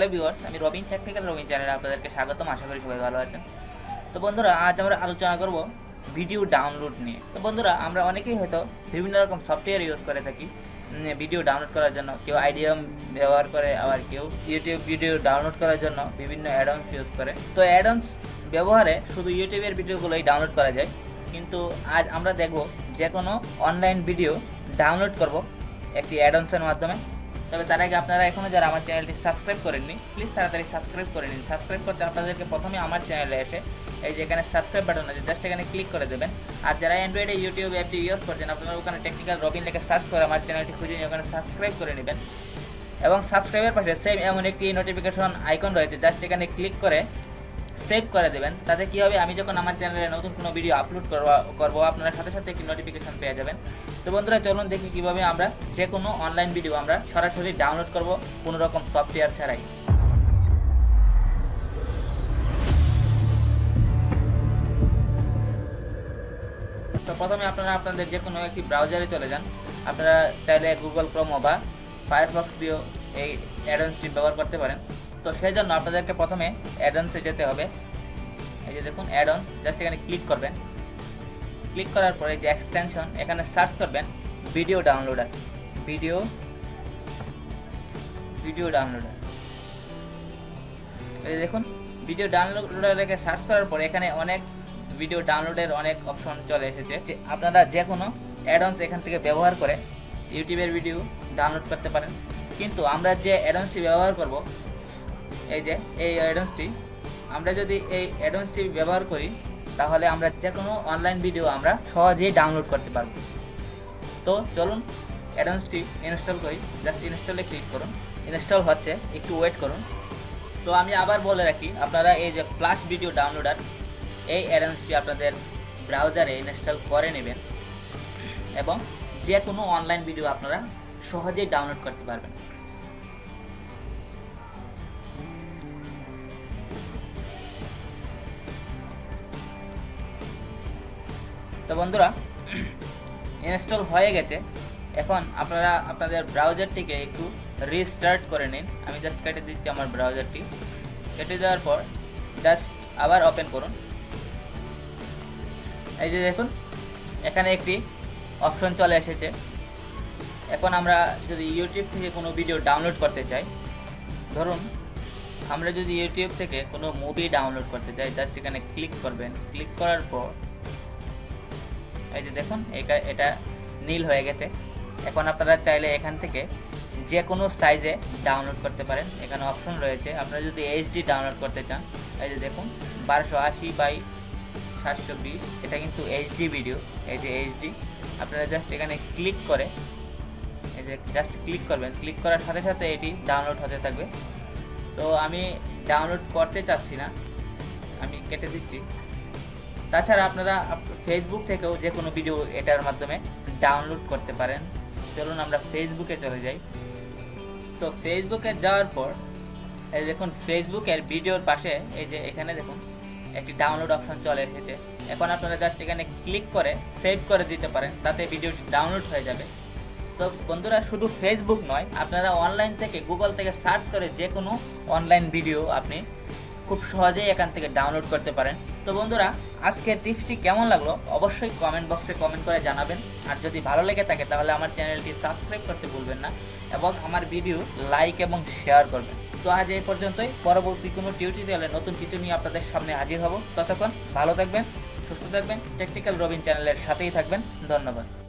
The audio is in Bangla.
হ্যালো ভিউয়ার্স আমি রবিন টেকনিক্যাল রবিন চ্যানেলে আপনাদেরকে স্বাগতম, আশা করি সবাই ভালো আছেন। তো বন্ধুরা, আজ আমরা আলোচনা করব ভিডিও ডাউনলোড নিয়ে। তো বন্ধুরা, আমরা অনেকেই হয়তো বিভিন্ন রকম সফটওয়্যার ইউজ করে থাকি ভিডিও ডাউনলোড করার জন্য। কেউ আইডিয়াম ব্যবহার করে, আবার কেউ ইউটিউব ভিডিও ডাউনলোড করার জন্য বিভিন্ন অ্যাডন্স ইউজ করে। তো অ্যাডন্স ব্যবহারে শুধু ইউটিউবের ভিডিওগুলোই ডাউনলোড করা যায়। কিন্তু আজ আমরা দেখব যে কোনো অনলাইন ভিডিও ডাউনলোড করব একটি অ্যাডন্সের মাধ্যমে। তবে তার আগে আপনারা এখনও যারা আমার চ্যানেলটি সাবস্ক্রাইব করেননি প্লিজ তাড়াতাড়ি সাবস্ক্রাইব করে নিন। সাবস্ক্রাইব করতে আপনাদেরকে প্রথমে আমার চ্যানেলে এসে এই যে এখানে সাবস্ক্রাইব বাটন আছে জাস্ট এখানে ক্লিক করে দেবেন। আর যারা অ্যান্ড্রয়েডে ইউটিউব অ্যাপটি ইউজ করছেন, আপনারা ওখানে টেকনিক্যাল রবিন লেখে সার্চ করে আমার চ্যানেলটি খুঁজে নিয়ে ওখানে সাবস্ক্রাইব করে নেবেন। এবং সাবস্ক্রাইবের পাশে সেম এমন একটি নোটিফিকেশন আইকন রয়েছে জাস্ট এখানে ক্লিক করে সেভ করে দেবেন। তাতে কি হবে, আমি যখন আমার চ্যানেলে নতুন কোনো ভিডিও আপলোড করব আপনারা সাথে সাথে একটি নোটিফিকেশন পেয়ে যাবেন। তো বন্ধুরা, চলুন দেখি কীভাবে আমরা যে কোনো অনলাইন ভিডিও আমরা সরাসরি ডাউনলোড করব কোনো রকম সফটওয়্যার ছাড়াই। তো প্রথমে আপনারা আপনাদের যে কোনো একটি ব্রাউজারে চলে যান। আপনারা চাইলে গুগল ক্রোমো বা ফায়ারফক্স দিয়েও এই অ্যাডন্সটি ব্যবহার করতে পারেন। তো সেই জন্য আপনাদেরকে প্রথমে অ্যাডন্সে যেতে হবে। এই যে দেখুন অ্যাডন্স জাস্ট এখানে ক্লিক করবেন। ক্লিক করার পরে যে এক্সটেনশন এখানে সার্চ করবেন video downloader video video downloader এই দেখুন ভিডিও ডাউনলোডার রেখে সার্চ করার পরে এখানে অনেক ভিডিও ডাউনলোডের অনেক অপশন চলে এসেছে। যে আপনারা যে কোনো অ্যাডন্স এখান থেকে ব্যবহার করে ইউটিউবের ভিডিও ডাউনলোড করতে পারেন। কিন্তু আমরা যে অ্যাডন্সটি ব্যবহার করব এই যে, এই অ্যাডভান্সটি আমরা যদি এই অ্যাডভান্সটি ব্যবহার করি, তাহলে আমরা যে কোনো অনলাইন ভিডিও আমরা সহজেই ডাউনলোড করতে পারব। তো চলুন অ্যাডভান্সটি ইনস্টল করি। জাস্ট ইনস্টলে ক্লিক করুন। ইনস্টল হচ্ছে, একটু ওয়েট করুন। তো আমি আবার বলে রাখি, আপনারা এই যে ফ্লাশ ভিডিও ডাউনলোডার এই অ্যাডন্সটি আপনাদের ব্রাউজারে ইনস্টল করে নেবেন এবং যে কোনো অনলাইন ভিডিও আপনারা সহজেই ডাউনলোড করতে পারবেন। তো বন্ধুরা ইনস্টল হয়ে গেছে। এখন আপনারা আপনাদের ব্রাউজারটিকে একটু রিস্টার্ট করে নিন। আমি জাস্ট কেটে দিচ্ছি আমার ব্রাউজারটি কেটে দেওয়ার পর জাস্ট আবার ওপেন করুন। এই যে দেখুন, এখানে একটি অপশন চলে এসেছে। এখন আমরা যদি ইউটিউব থেকে কোনো ভিডিও ডাউনলোড করতে চাই, ধরুন, আমরা যদি ইউটিউব থেকে কোনো মুভি ডাউনলোড করতে চাই জাস্ট এখানে ক্লিক করবেন। ক্লিক করার পর এই যে দেখুন, এটা নীল হয়ে গেছে। এখন আপনারা চাইলে এখান থেকে যে কোনো সাইজে ডাউনলোড করতে পারেন। এখানে অপশন রয়েছে। আপনারা যদি এইচডি ডাউনলোড করতে চান, এই যে দেখুন, বারোশো আশি বাই সাতশো বিশ, এটা কিন্তু এইচডি ভিডিও এই যে এইচডি আপনারা জাস্ট এখানে ক্লিক করে, এই যে জাস্ট ক্লিক করবেন। ক্লিক করার সাথে সাথে এটি ডাউনলোড হতে থাকবে। তো আমি ডাউনলোড করতে চাচ্ছি না, আমি কেটে দিচ্ছি। তাছাড়া আপনারা ফেসবুক থেকেও যে কোনো ভিডিও এটার মাধ্যমে ডাউনলোড করতে পারেন। চলুন আমরা ফেসবুকে চলে যাই। তো ফেসবুকে যাওয়ার পর, এই দেখুন ফেসবুকের ভিডিওর পাশে, এই যে এখানে দেখুন, একটি ডাউনলোড অপশন চলে এসেছে। এখন আপনারা জাস্ট এখানে ক্লিক করে সেভ করে দিতে পারেন, তাতে ভিডিওটি ডাউনলোড হয়ে যাবে। তো বন্ধুরা, শুধু ফেসবুক নয়, আপনারা অনলাইন থেকে গুগল থেকে সার্চ করে যে কোনো অনলাইন ভিডিও আপনি খুব সহজেই এখান থেকে ডাউনলোড করতে পারেন। তো বন্ধুরা, আজকের টিপসটি কেমন লাগল অবশ্যই কমেন্ট বক্সে কমেন্ট করে জানাবেন। আর যদি ভালো লেগে থাকে, তাহলে আমার চ্যানেলটি সাবস্ক্রাইব করতে ভুলবেন না এবং আমার ভিডিও লাইক এবং শেয়ার করবেন। তো আজ এই পর্যন্তই। পরবর্তী কোনো টিউটোরিয়ালে নতুন কিছু নিয়ে আপনাদের সামনে হাজির হব। ততক্ষণ ভালো থাকবেন, সুস্থ থাকবেন টেকনিক্যাল রবিন চ্যানেলের সাথেই থাকবেন। ধন্যবাদ।